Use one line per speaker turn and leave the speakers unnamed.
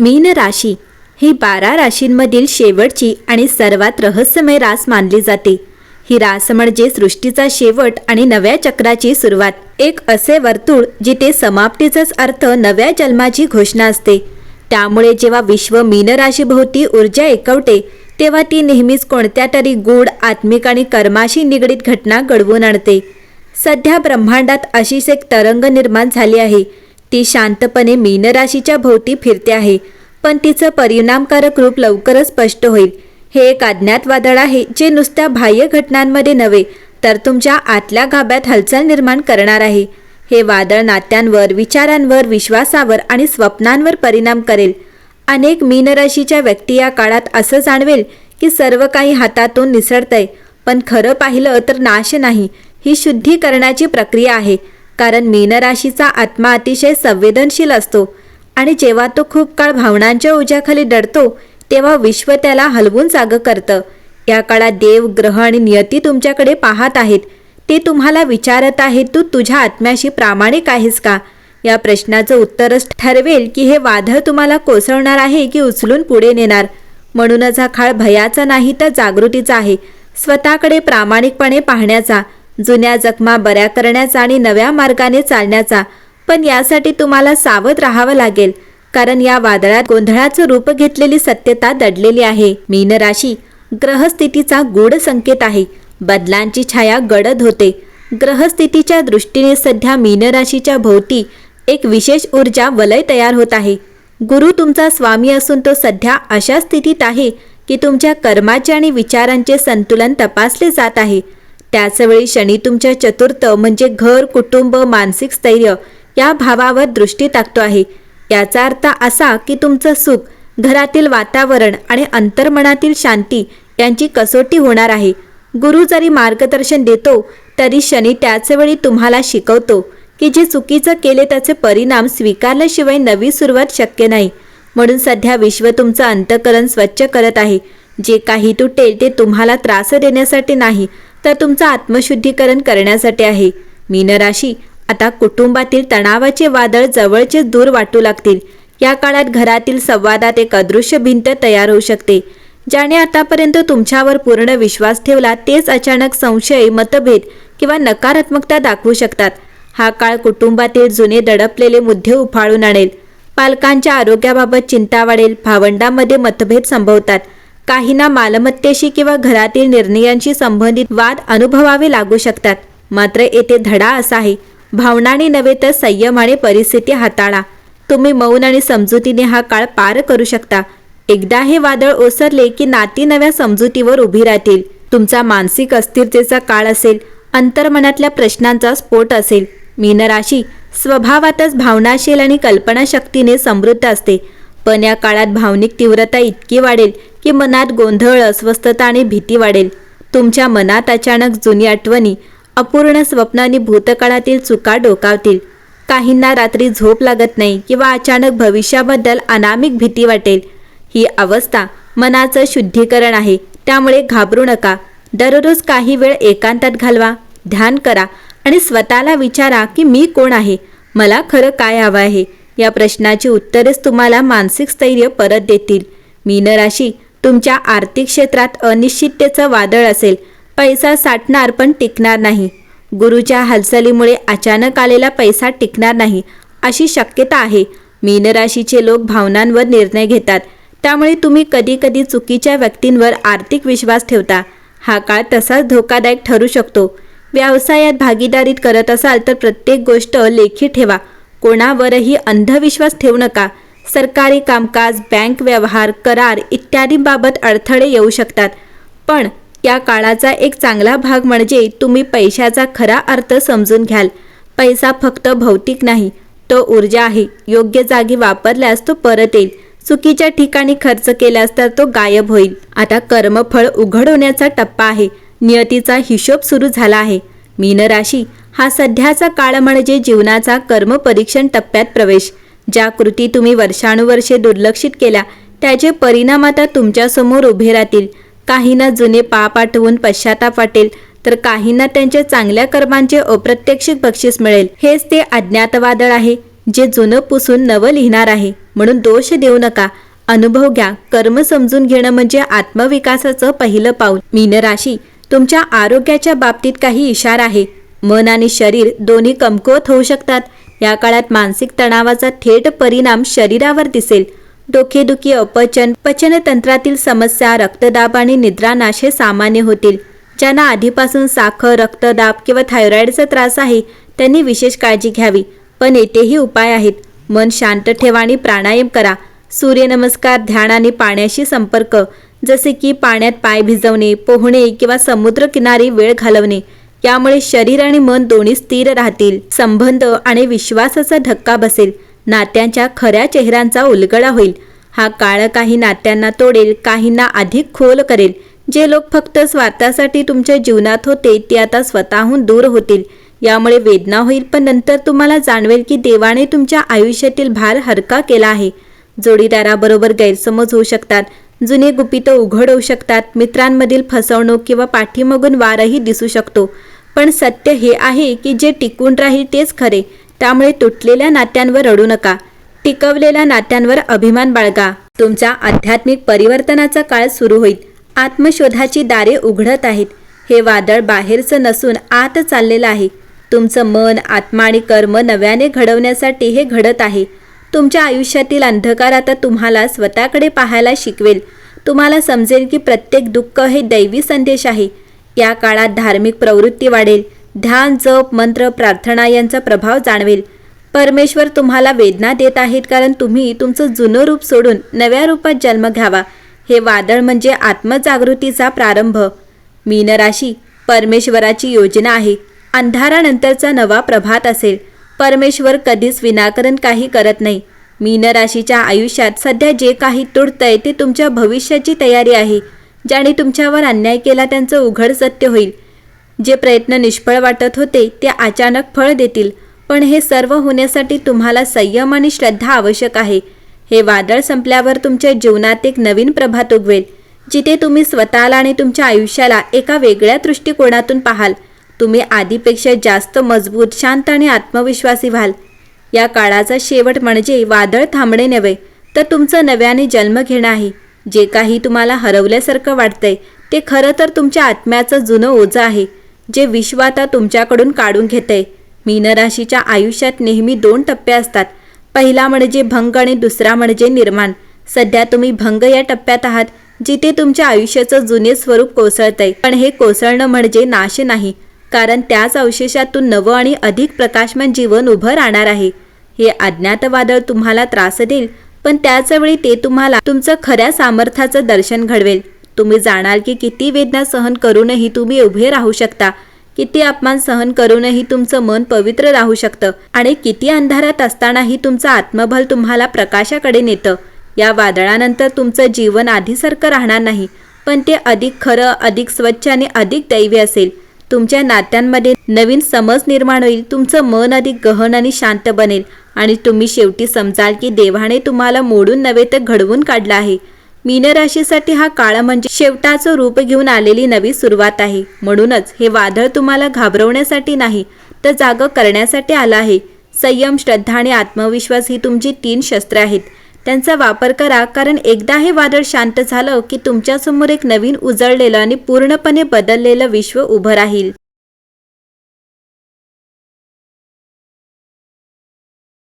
मीन राशी ही बारा राशींमधील शेवटची आणि सर्वात रहस्यमय रास मानली जाते. ही रास म्हणजे सृष्टीचा शेवट आणि नव्या चक्राची सुरुवात. एक असे वर्तुळ जिथे समाप्तीचाच अर्थ नव्या जन्माची घोषणा असते. त्यामुळे जेव्हा विश्व मीन राशीभोवती ऊर्जा एकवते तेव्हा ती नेहमीच कोणत्या तरी गूढ आत्मिक आणि कर्माशी निगडीत घटना घडवून आणते. सध्या ब्रह्मांडात अशीच एक तरंग निर्माण झाली आहे ती शांतपणे मीनराशीच्या भोवती फिरते आहे. पण तिचं परिणामकारक रूप लवकरच स्पष्ट होईल. हे एक अज्ञात वादळ आहे जे नुसत्या बाह्य घटनांमध्ये नव्हे तर तुमच्या आतल्या गाभ्यात हालचाल निर्माण करणार आहे. हे वादळ नात्यांवर विचारांवर विश्वासावर आणि स्वप्नांवर परिणाम करेल. अनेक मीनराशीच्या व्यक्ती या काळात असं जाणवेल की सर्व काही हातातून निसरतंय. पण खरं पाहिलं तर नाश नाही. ही शुद्धीकरणाची प्रक्रिया आहे. कारण मीनराशीचा आत्मा अतिशय संवेदनशील असतो आणि जेव्हा तो खूप काळ भावनांच्या ओझ्याखाली दडतो तेव्हा विश्व त्याला हलवून जागं करतं. या काळात देव ग्रह आणि नियती तुमच्याकडे पाहत आहेत. ते तुम्हाला विचारत आहेत तू तुझ्या आत्म्याशी प्रामाणिक आहेस का? या प्रश्नाचं उत्तरच ठरवेल की हे वादळ तुम्हाला कोसळणार आहे की उचलून पुढे नेणार. म्हणूनच हा काळ भयाचा नाही तर जागृतीचा आहे. स्वतःकडे प्रामाणिकपणे पाहण्याचा. जुन्या जखमा बऱ्या करण्याचा आणि नव्या मार्गाने चालण्याचा. पण यासाठी तुम्हाला सावध राहावं लागेल. कारण या वादळात गोंधळाचं रूप घेतलेली सत्यता दडलेली आहे. मीन राशी ग्रहस्थितीचा गूढ संकेत आहे. बदलांची छाया गडद होते. ग्रहस्थितीच्या दृष्टीने सध्या मीन राशीच्या भोवती एक विशेष ऊर्जा वलय तयार होत आहे. गुरु तुमचा स्वामी असून तो सध्या अशा स्थितीत आहे की तुमच्या कर्माचे आणि विचारांचे संतुलन तपासले जात आहे. त्याचवेळी शनी तुमच्या चतुर्थ म्हणजे घर कुटुंब मानसिक स्थैर्य या भावावर दृष्टी टाकतो आहे. याचा अर्थ असा की तुमचं सुख घरातील वातावरण आणि अंतर्मनातील शांती यांची कसोटी होणार आहे. गुरु जरी मार्गदर्शन देतो तरी शनी त्याच वेळी तुम्हाला शिकवतो की जे चुकीचं केले त्याचे परिणाम स्वीकारल्याशिवाय नवी सुरुवात शक्य नाही. म्हणून सध्या विश्व तुमचं अंतकरण स्वच्छ करत आहे. जे काही तुटेल ते तुम्हाला त्रास देण्यासाठी नाही. तर तुमचं आत्मशुद्धीकरण करण्यासाठी आहे. मीनराशी आता कुटुंबातील तणावाचे वादळ जवळचे दूर वाटू लागतील. या काळात घरातील संवादात एक अदृश्य भिंत तयार होऊ शकते. ज्याने आतापर्यंत तुमच्यावर पूर्ण विश्वास ठेवला तेच अचानक संशय मतभेद किंवा नकारात्मकता दाखवू शकतात. हा काळ कुटुंबातील जुने दडपलेले मुद्दे उफाळून आणेल. पालकांच्या आरोग्याबाबत चिंता वाढेल भावंडामध्ये मतभेद संभवतात. काहींना मालमत्तेशी किंवा घरातील निर्णयांशी संबंधित वाद अनुभवावे लागू शकतात. मात्र येथे धडा असा आहे भावनाने नव्हे तर संयम आणि परिस्थिती हाताळा. तुम्ही मौन आणि समजुतीने हा काळ पार करू शकता. एकदा हे वादळ ओसरले की नाती नव्या समजुतीवर उभी राहतील. तुमचा मानसिक अस्थिरतेचा काळ असेल अंतर्मनातल्या प्रश्नांचा स्फोट असेल. मीनराशी स्वभावातच भावनाशील आणि कल्पनाशक्तीने समृद्ध असते. पण या काळात भावनिक तीव्रता इतकी वाढेल की मनात गोंधळ अस्वस्थता आणि भीती वाढेल. तुमच्या मनात अचानक जुनी आठवणी अपूर्ण स्वप्न आणि भूतकाळातील चुका डोकावतील. काहींना रात्री झोप लागत नाही किंवा अचानक भविष्याबद्दल अनामिक भीती वाटेल. ही अवस्था मनाचं शुद्धीकरण आहे त्यामुळे घाबरू नका. दररोज काही वेळ एकांतात घालवा ध्यान करा आणि स्वतःला विचारा की मी कोण आहे? मला खरं काय हवं आहे? या प्रश्नाची उत्तरेच तुम्हाला मानसिक स्थैर्य परत देतील. मीनराशी तुमच्या आर्थिक क्षेत्रात अनिश्चिततेचं वादळ असेल. पैसा साठणार पण टिकणार नाही. गुरुच्या हालचालीमुळे अचानक आलेला पैसा टिकणार नाही अशी शक्यता आहे. मीनराशीचे लोक भावनांवर निर्णय घेतात. त्यामुळे तुम्ही कधी कधी चुकीच्या व्यक्तींवर आर्थिक विश्वास ठेवता. हा काळ तसाच धोकादायक ठरू शकतो. व्यवसायात भागीदारीत करत असाल तर प्रत्येक गोष्ट लेखी ठेवा. कोणावरही अंधविश्वास ठेवू नका. सरकारी कामकाज बँक व्यवहार करार इत्यादींबाबत अडथळे येऊ शकतात. पण या काळाचा एक चांगला भाग म्हणजे तुम्ही पैशाचा खरा अर्थ समजून घ्याल. पैसा फक्त भौतिक नाही तो ऊर्जा आहे. योग्य जागी वापरल्यास तो परत येईल. चुकीच्या ठिकाणी खर्च केल्यास तर तो गायब होईल. आता कर्मफळ उघड होण्याचा टप्पा आहे. नियतीचा हिशोब सुरू झाला आहे. मीनराशी हा सध्याचा काळ म्हणजे जीवनाचा कर्मपरीक्षण टप्प्यात प्रवेश. ज्या कृती तुम्ही वर्षानुवर्षे दुर्लक्षित केल्या त्याचे परिणाम आता तुमच्यासमोर उभे राहतील. काहींना जुने पाप आठवून पश्चाताप वाटेल तर काहींना त्यांच्या चांगल्या कर्मांचे अप्रत्यक्ष बक्षीस मिळेल. हेच ते अज्ञातवादळ आहे जे जुनं पुसून नवं लिहिणार आहे. म्हणून दोष देऊ नका. अनुभव घ्या. कर्म समजून घेणं म्हणजे आत्मविकासाचं पहिलं पाऊल. मीनराशी तुमच्या आरोग्याच्या बाबतीत काही इशारा आहे. मन आणि शरीर दोन्ही कमकुवत होऊ शकतात. या काळात मानसिक तणावाचा थेट परिणाम शरीरावर दिसेल. डोकेदुखी अपचन पचनतंत्रातील समस्या रक्तदाब आणि निद्रानाश हे सामान्य होतील. ज्यांना आधीपासून साखर रक्तदाब किंवा थायरॉईडचा त्रास आहे त्यांनी विशेष काळजी घ्यावी. पण येथेही उपाय आहेत. मन शांत ठेवा आणि प्राणायाम करा. सूर्यनमस्कार ध्यान आणि पाण्याशी संपर्क. जसे की पाण्यात पाय भिजवणे पोहणे किंवा समुद्रकिनारी वेळ घालवणे. यामुळे शरीर आणि मन दोन्ही स्थिर राहतील संबंध आणि विश्वासाचा धक्का बसेल नात्यांच्या खऱ्या चेहऱ्यांचा उलगडा होईल. हा काळ काही नात्यांना तोडेल काहींना अधिक खोल करेल. जे लोक फक्त स्वार्थासाठी तुमच्या जीवनात होते ते आता स्वतःहून दूर होतील. यामुळे वेदना होईल पण नंतर तुम्हाला जाणवेल की देवाने तुमच्या आयुष्यातील भार हरका केला आहे. जोडीदाराबरोबर गैरसमज होऊ शकतात. जुने गुपितं उघड होऊ शकतात मित्रांमधील फसवणूक किंवा पाठीमागून वारही दिसू शकतो. पण सत्य हे आहे की जे टिकून राहील तेच खरे. त्यामुळे तुटलेल्या नात्यांवर रडू नका. टिकवलेल्या नात्यांवर अभिमान बाळगा. तुमचा आध्यात्मिक परिवर्तनाचा काळ सुरू होईल. आत्मशोधाची दारे उघडत आहेत. हे वादळ बाहेरचं नसून आत चाललेलं आहे. तुमचं मन आत्मा आणि कर्म नव्याने घडवण्यासाठी हे घडत आहे. तुमच्या आयुष्यातील अंधकार आता तुम्हाला स्वतःकडे पाहायला शिकवेल. तुम्हाला समजेल की प्रत्येक दुःख हे दैवी संदेश आहे. या काळात धार्मिक प्रवृत्ती वाढेल. ध्यान जप मंत्र प्रार्थना यांचा प्रभाव जाणवेल. परमेश्वर तुम्हाला वेदना देत आहेत कारण तुम्ही तुमचं जुनं रूप सोडून नव्या रूपात जन्म घ्यावा. हे वादळ म्हणजे आत्मजागृतीचा प्रारंभ. मीनराशी परमेश्वराची योजना आहे. अंधारानंतरचा नवा प्रभात असेल. परमेश्वर कधीच विनाकारण काही करत नाही. मीनराशीच्या आयुष्यात सध्या जे काही तुडतंय ते तुमच्या भविष्याची तयारी आहे ज्याने तुमच्यावर अन्याय केला त्यांचं उघड सत्य होईल. जे प्रयत्न निष्फळ वाटत होते ते अचानक फळ देतील पण हे सर्व होण्यासाठी तुम्हाला संयम आणि श्रद्धा आवश्यक आहे. हे वादळ संपल्यावर तुमच्या जीवनात एक नवीन प्रभात उगवेल जिथे तुम्ही स्वतःला आणि तुमच्या आयुष्याला एका वेगळ्या दृष्टिकोनातून पाहाल. तुम्ही आधीपेक्षा जास्त मजबूत शांत आणि आत्मविश्वासी व्हाल. या काळाचा शेवट म्हणजे वादळ थांबणे नव्हे तर तुमचं नव्याने जन्म घेणं आहे. जे काही तुम्हाला हरवल्यासारखं वाटतंय ते खरं तर तुमच्या आत्म्याचं जुनं ओझं आहे जे विश्व आता तुमच्याकडून काढून घेतंय. मीनराशीच्या आयुष्यात नेहमी दोन टप्पे असतात. पहिला म्हणजे भंग आणि दुसरा म्हणजे निर्माण. सध्या तुम्ही भंग या टप्प्यात आहात जिथे तुमच्या आयुष्याचं जुने स्वरूप कोसळतंय. पण हे कोसळणं म्हणजे नाश नाही. कारण त्याच अवशेषातून नवं आणि अधिक प्रकाशमान जीवन उभं राहणार आहे. हे अज्ञात वादळ तुम्हाला त्रास देईल पण त्याचवेळी ते तुम्हाला तुमचं खऱ्या सामर्थ्याचं दर्शन घडवेल. तुम्ही जाणाल की किती वेदना सहन करूनही तुम्ही उभे राहू शकता किती अपमान सहन करूनही तुमचं मन पवित्र राहू शकतं आणि किती अंधारात असतानाही तुमचं आत्मबल तुम्हाला प्रकाशाकडे नेतं. या वादळानंतर तुमचं जीवन आधीसारखं राहणार नाही पण ते अधिक खरं अधिक स्वच्छ आणि अधिक दैवी असेल. तुमच्या नात्यांमध्ये नवीन समज निर्माण होईल तुमचं मन अधिक गहन आणि शांत बनेल. आणि तुम्ही शेवटी समजाल की देवाने तुम्हाला मोडून नव्हे तर घडवून काढलं आहे. मीनराशीसाठी हा काळ म्हणजे शेवटाचं रूप घेऊन आलेली नवी सुरुवात आहे. म्हणूनच हे वादळ तुम्हाला घाबरवण्यासाठी नाही तर जाग करण्यासाठी आलं आहे. संयम श्रद्धा आणि आत्मविश्वास ही तुमची तीन शस्त्रे आहेत. त्यांचा वापर करा कारण एकदा हे वादळ शांत झालं की तुमच्यासमोर एक नवीन उजळलेलं आणि पूर्णपणे बदललेलं विश्व उभं राहील.